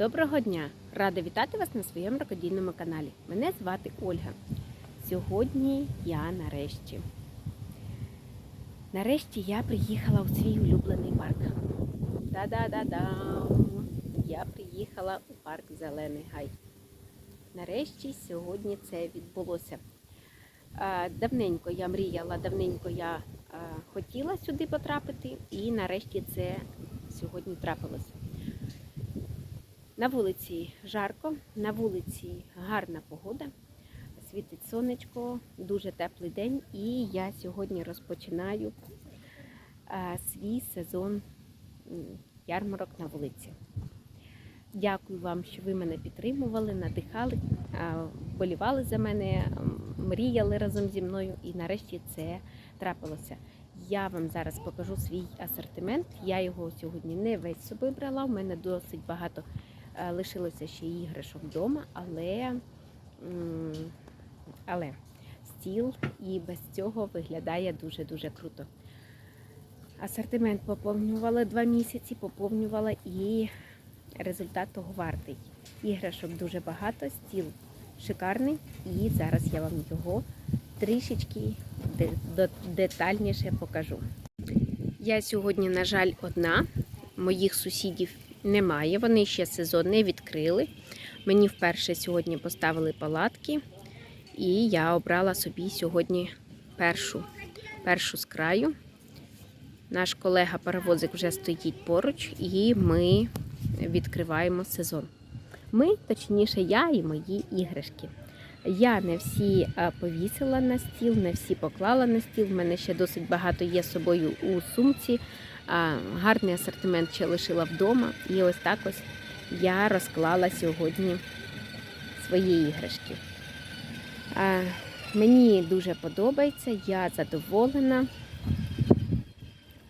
Доброго дня! Рада вітати вас на своєму рукодільному каналі. Мене звати Ольга. Сьогодні я нарешті. Нарешті я приїхала у свій улюблений парк. Та-да-да-да! Я приїхала у парк Зелений Гай. Нарешті сьогодні це відбулося. Давненько я мріяла, давненько я хотіла сюди потрапити, і нарешті це сьогодні трапилося. На вулиці жарко, на вулиці гарна погода, світить сонечко, дуже теплий день, і я сьогодні розпочинаю свій сезон ярмарок на вулиці. Дякую вам, що ви мене підтримували, надихали, а, вболівали за мене, мріяли разом зі мною, і нарешті це трапилося. Я вам зараз покажу свій асортимент. Я його сьогодні не весь з собою брала. У мене досить багато е, лишилося ще іграшок вдома, але, але стіл і без цього виглядає дуже-дуже круто. Асортимент поповнювала два місяці, поповнювала і результат того вартий. Іграшок дуже багато, стіл шикарний, і зараз я вам його трішечки детальніше покажу. Я сьогодні, на жаль, одна. Моїх сусідів немає. Вони ще сезон не відкрили. Мені вперше сьогодні поставили палатки, і я обрала собі сьогодні першу, першу з краю. Наш колега-паровозик вже стоїть поруч, і ми відкриваємо сезон. Ми, точніше, я і мої іграшки. Я не всі повісила на стіл, не всі поклала на стіл. В мене ще досить багато є з собою у сумці. Гарний асортимент ще лишила вдома. І ось так ось я розклала сьогодні свої іграшки. Мені дуже подобається, я задоволена.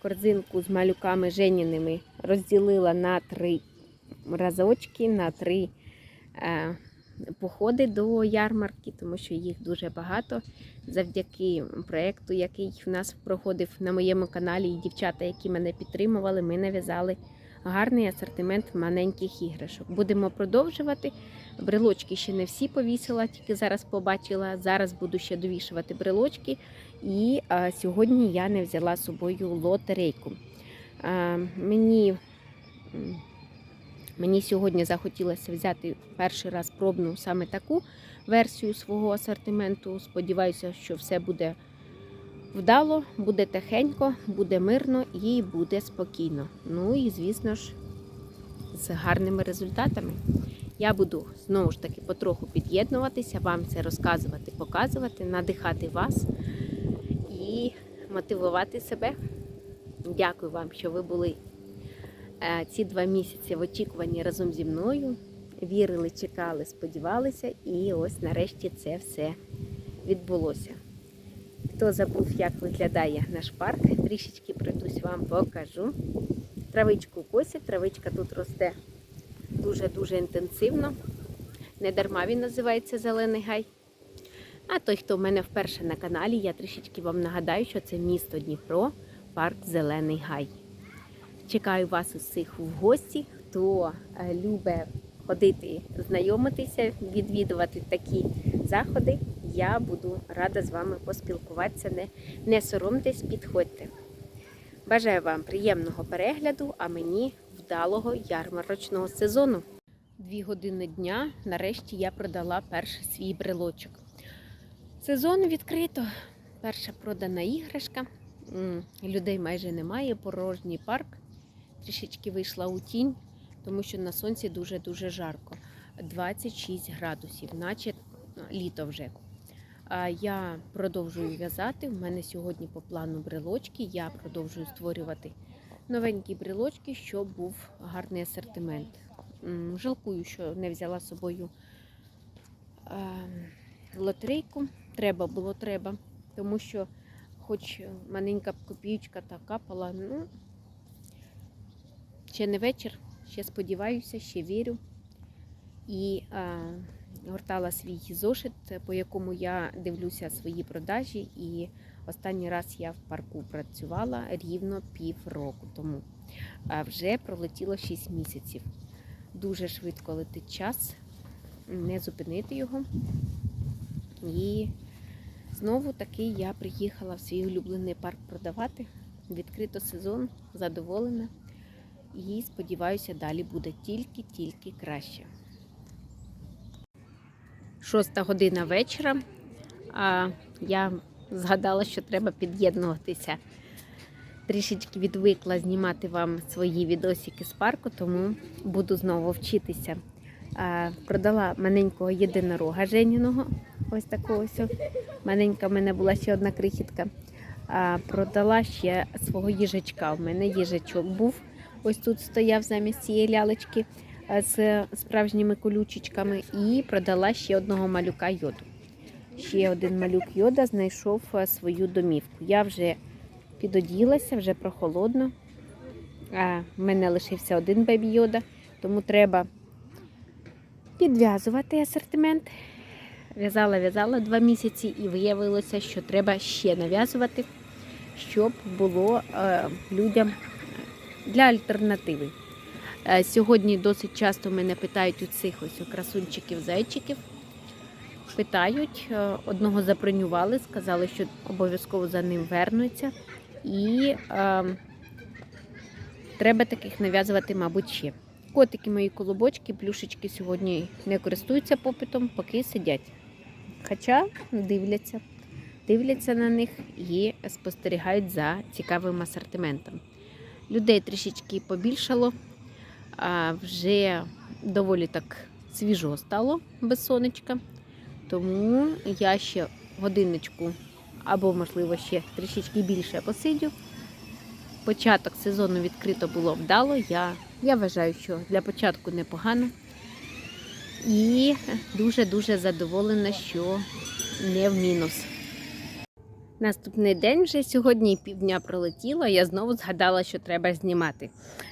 Корзинку з малюками Женіними розділила на три разочки, на три е, походи до ярмарки, тому що їх дуже багато. Завдяки проєкту, який в нас проходив на моєму каналі, і дівчата, які мене підтримували, ми нав'язали гарний асортимент маленьких іграшок. Будемо продовжувати. Брелочки ще не всі повісила, тільки зараз побачила. Зараз буду ще довішувати брелочки. І а, сьогодні я не взяла з собою лотерейку. А, мені Мені сьогодні захотілося взяти перший раз пробну саме таку версію свого асортименту. Сподіваюся, що все буде вдало, буде тихенько, буде мирно і буде спокійно. Ну і, звісно ж, з гарними результатами. Я буду знову ж таки потроху під'єднуватися, вам це розказувати, показувати, надихати вас і мотивувати себе. Дякую вам, що ви були е, ці два місяці в очікуванні разом зі мною. Вірили, чекали, сподівалися, і ось нарешті це все відбулося. Хто забув, як виглядає наш парк, трішечки пройдусь вам покажу. Травичку косять, травичка тут росте дуже-дуже інтенсивно. Не дарма він називається Зелений гай. А той, хто в мене вперше на каналі, я трішечки вам нагадаю, що це місто Дніпро, парк Зелений Гай. Чекаю вас усіх в гості, хто е, любить ходити, знайомитися, відвідувати такі заходи. Я буду рада з вами поспілкуватися. Не, не соромтесь, підходьте. Бажаю вам приємного перегляду, а мені вдалого ярмарочного сезону. Дві години дня. Нарешті я продала перший свій брелочок. Сезон відкрито. Перша продана іграшка. Людей майже немає, порожній парк. Трішечки вийшла у тінь, тому що на сонці дуже-дуже жарко. 26 градусів, наче літо вже. Я продовжую в'язати. У мене сьогодні по плану брелочки. Я продовжую створювати новенькі брелочки, щоб був гарний асортимент. Жалкую, що не взяла з собою лотерейку. Треба було треба, тому що, хоч маленька копійка та капала, ну ще не вечір, ще сподіваюся, ще вірю. І е, гортала свій зошит, по якому я дивлюся свої продажі. І останній раз я в парку працювала рівно пів року тому. А вже пролетіло 6 місяців. Дуже швидко летить час, не зупинити його. І знову таки я приїхала в свій улюблений парк продавати. Відкрито сезон, задоволена. І сподіваюся, далі буде тільки-тільки краще. Шоста година вечора. А я згадала, що треба під'єднуватися. Трішечки відвикла знімати вам свої відосики з парку, тому буду знову вчитися. Продала маленького єдинорога Женіного. Ось такого ось. Маленька в мене була ще одна крихітка. Продала ще свого їжачка. У мене їжачок був. Ось тут стояв замість цієї лялечки з справжніми колючечками. І продала ще одного малюка йоду. Ще один малюк йода знайшов свою домівку. Я вже підоділася, вже прохолодно. А в мене лишився один бебі йода, тому треба підв'язувати асортимент. В'язала, в'язала два місяці і виявилося, що треба ще нав'язувати, щоб було е, людям для альтернативи. Е, сьогодні досить часто мене питають у цих ось красунчиків-зайчиків. Питають, е, одного забронювали, сказали, що обов'язково за ним вернуться. І е, треба таких нав'язувати, мабуть, ще. Котики мої колобочки, плюшечки сьогодні не користуються попитом, поки сидять. Хоча дивляться, дивляться на них і спостерігають за цікавим асортиментом. Людей трішечки побільшало, а вже доволі так свіжо стало без сонечка. Тому я ще годиночку або, можливо, ще трішечки більше посидю. Початок сезону відкрито було вдало. Я, я вважаю, що для початку непогано. І дуже-дуже задоволена, що не в мінус. Наступний день вже сьогодні півдня пролетіло, я знову згадала, що треба знімати.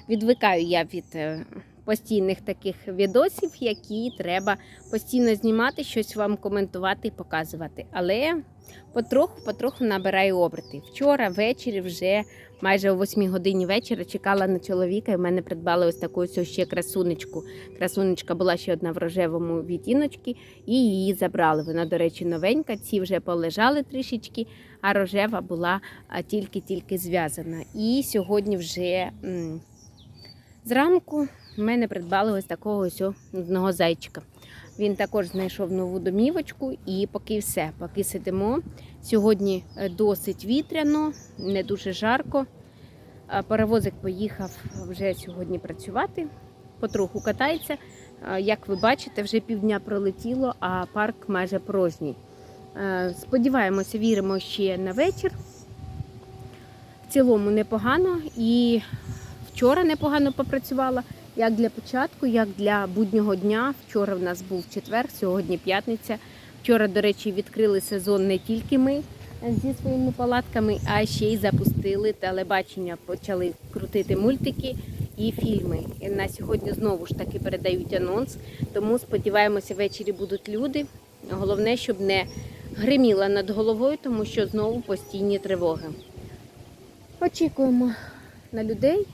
Відвикаю я від е, постійних таких відосів, які треба постійно знімати, щось вам коментувати і показувати. Але потроху-потроху набираю оберти. Вчора ввечері вже майже о 8 годині вечора чекала на чоловіка і в мене придбали ось таку ось ще красунечку. Красунечка була ще одна в рожевому відтіночці і її забрали. Вона, до речі, новенька. Ці вже полежали трішечки, а рожева була тільки-тільки зв'язана. І сьогодні вже зранку в мене придбали ось такого ось одного зайчика. Він також знайшов нову домівочку, і поки все, поки сидимо. Сьогодні е, досить вітряно, не дуже жарко. Паровозик поїхав вже сьогодні працювати, потроху катається. Як ви бачите, вже півдня пролетіло, а парк майже порожній. Е, Сподіваємося, віримо ще на вечір. В цілому непогано і вчора непогано попрацювала. Як для початку, як для буднього дня. Вчора в нас був четвер, сьогодні п'ятниця. Вчора, до речі, відкрили сезон не тільки ми зі своїми палатками, а ще й запустили телебачення, почали крутити мультики і фільми. І на сьогодні знову ж таки передають анонс. Тому сподіваємося, ввечері будуть люди. Головне, щоб не гриміла над головою, тому що знову постійні тривоги. Очікуємо на людей.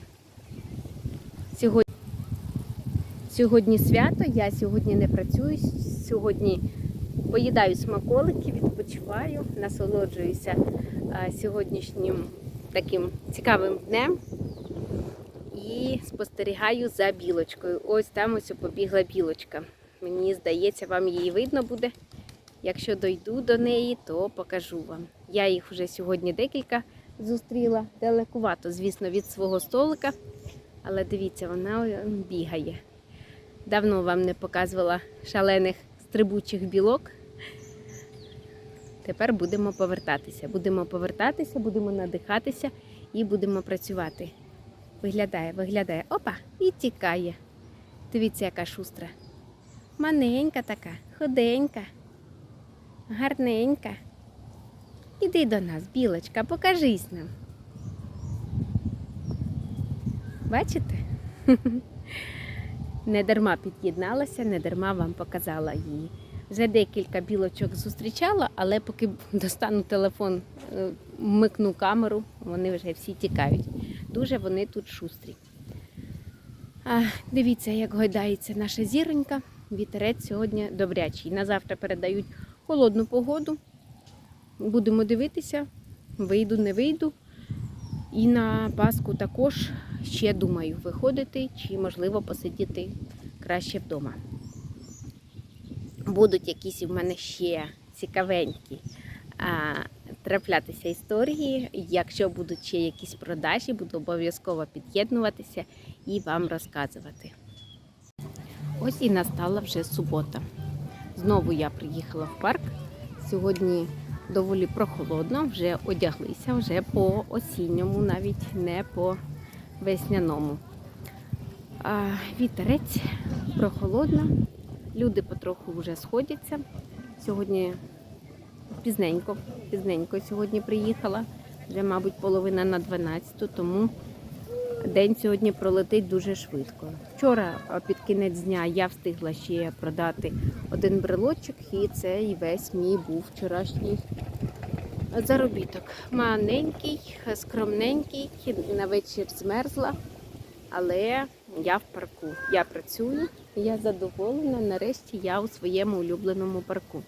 Сьогодні Сьогодні свято, я сьогодні не працюю. Сьогодні поїдаю смаколики, відпочиваю, насолоджуюся сьогоднішнім таким цікавим днем і спостерігаю за білочкою. Ось там ось побігла білочка. Мені здається, вам її видно буде. Якщо дойду до неї, то покажу вам. Я їх вже сьогодні декілька зустріла. Далекувато, звісно, від свого столика. Але дивіться, вона бігає. Давно вам не показувала шалених стрибучих білок. Тепер будемо повертатися. Будемо повертатися, будемо надихатися і будемо працювати. Виглядає, виглядає. Опа! І тікає. Дивіться, яка шустра. Маненька така, худенька, гарненька. Іди до нас, білочка, покажись нам. Бачите? Не дарма під'єдналася, не дарма вам показала її. Вже декілька білочок зустрічала, але поки достану телефон, е, вмикну камеру, вони вже всі тікають. Дуже вони тут шустрі. А, Дивіться, як гойдається наша зіронька. Вітерець сьогодні добрячий. На завтра передають холодну погоду. Будемо дивитися, вийду, не вийду. І на Пасху також ще думаю виходити чи, можливо, посидіти краще вдома. Будуть якісь у мене ще цікавенькі а, траплятися історії. Якщо будуть ще якісь продажі, буду обов'язково під'єднуватися і вам розказувати. Ось і настала вже субота. Знову я приїхала в парк. Сьогодні доволі прохолодно, вже одяглися, вже по осінньому, навіть не по весняному. Вітерець прохолодно, люди потроху вже сходяться. Сьогодні пізненько, пізненько сьогодні приїхала, вже, мабуть, половина на 12, тому день сьогодні пролетить дуже швидко. Вчора під кінець дня я встигла ще продати один брелочок, і це і весь мій був вчорашній заробіток. Маленький, скромненький, на вечір змерзла, але я в парку. Я працюю, я задоволена. Нарешті я у своєму улюбленому парку.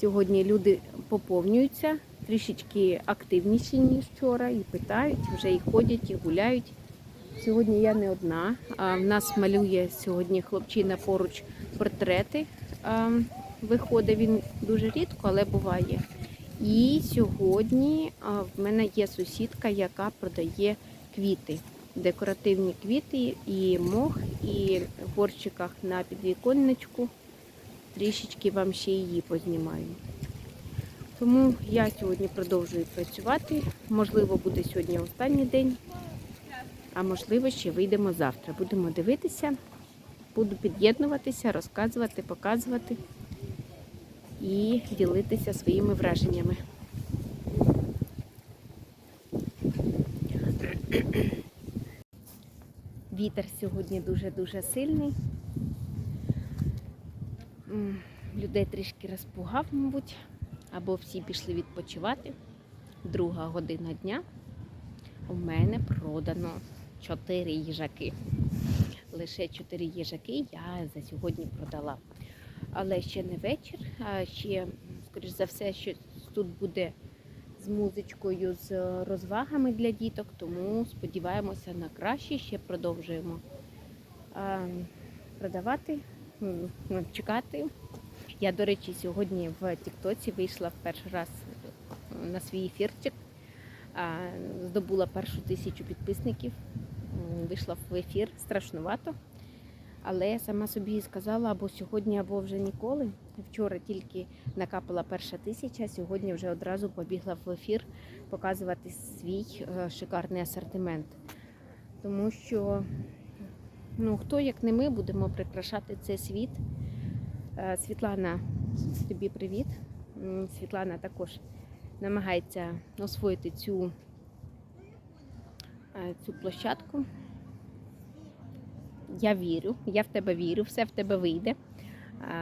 Сьогодні люди поповнюються трішечки активніші, ніж вчора, і питають, вже і ходять, і гуляють. Сьогодні я не одна. А в нас малює сьогодні хлопчина поруч портрети. А, Виходить він дуже рідко, але буває. І сьогодні в мене є сусідка, яка продає квіти, декоративні квіти, і мох, і в горщиках на підвіконничку. Трішечки вам ще її познімаю. Тому я сьогодні продовжую працювати. Можливо, буде сьогодні останній день, а можливо, ще вийдемо завтра. Будемо дивитися, буду під'єднуватися, розказувати, показувати і ділитися своїми враженнями. Вітер сьогодні дуже-дуже сильний. Людей трішки розпугав, мабуть, або всі пішли відпочивати. Друга година дня. У мене продано 4 їжаки. Лише 4 їжаки я за сьогодні продала. Але ще не вечір, а ще, скоріш за все, що тут буде з музичкою, з розвагами для діток, тому сподіваємося на краще, ще продовжуємо продавати, чекати. Я, до речі, сьогодні в Тіктоці вийшла в перший раз на свій ефірчик, здобула першу тисячу підписників, вийшла в ефір, страшнувато. Але я сама собі сказала або сьогодні, або вже ніколи. Вчора тільки накапала перша тисяча, сьогодні вже одразу побігла в ефір показувати свій е, шикарний асортимент. Тому що ну, хто, як не ми, будемо прикрашати цей світ. Е, Світлана, тобі привіт. Світлана також намагається освоїти цю, е, цю площадку. Я вірю, я в тебе вірю, все в тебе вийде.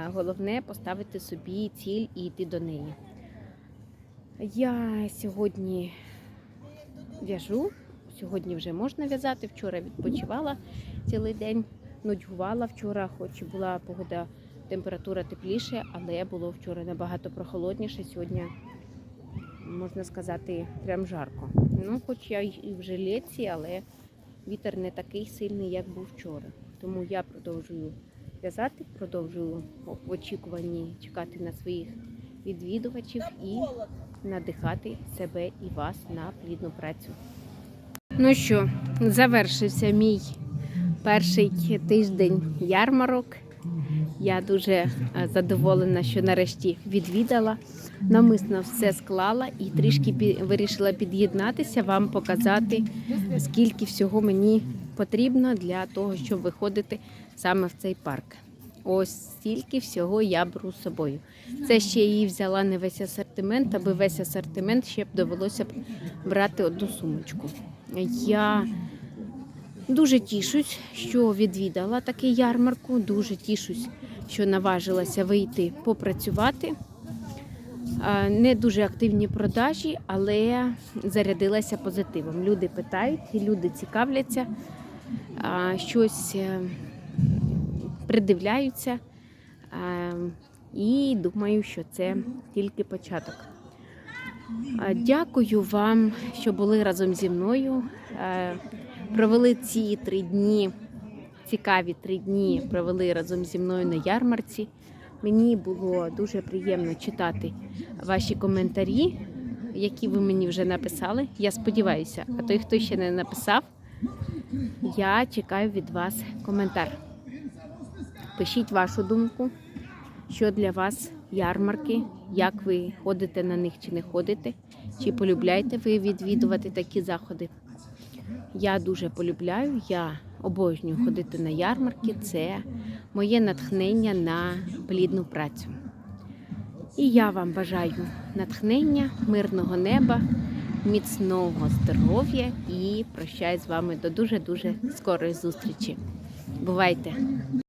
Головне поставити собі ціль і йти до неї. Я сьогодні в'яжу, сьогодні вже можна в'язати. Вчора відпочивала цілий день, нудьгувала вчора, хоч була погода, температура тепліше, але було вчора набагато прохолодніше. Сьогодні, можна сказати, прям жарко. Ну, хоч я і в жилетці, але вітер не такий сильний, як був вчора. Тому я продовжую в'язати, продовжую в очікуванні чекати на своїх відвідувачів і надихати себе і вас на плідну працю. Ну що, завершився мій перший тиждень ярмарок. Я дуже е, задоволена, що нарешті відвідала. Намисно все склала і трішки вирішила під'єднатися, вам показати, скільки всього мені потрібно для того, щоб виходити саме в цей парк. Ось стільки всього я беру з собою. Це ще її взяла не весь асортимент, аби весь асортимент ще б довелося б брати одну сумочку. Я дуже тішусь, що відвідала такий ярмарку. Дуже тішусь, що наважилася вийти попрацювати. Не дуже активні продажі, але зарядилася позитивом. Люди питають, люди цікавляться. щось е, придивляються. І думаю, що це тільки початок. Дякую вам, що були разом зі мною. Провели ці три дні, цікаві три дні провели разом зі мною на ярмарці. Мені було дуже приємно читати ваші коментарі, які ви мені вже написали. Я сподіваюся, а той, хто ще не написав, я чекаю від вас коментар. Пишіть вашу думку, що для вас ярмарки, як ви ходите на них чи не ходите, чи полюбляєте ви відвідувати такі заходи. Я дуже полюбляю, я обожнюю ходити на ярмарки. Це моє натхнення на плідну працю. І я вам бажаю натхнення, мирного неба, міцного здоров'я і прощаюсь з вами до дуже-дуже скорої зустрічі. Бувайте!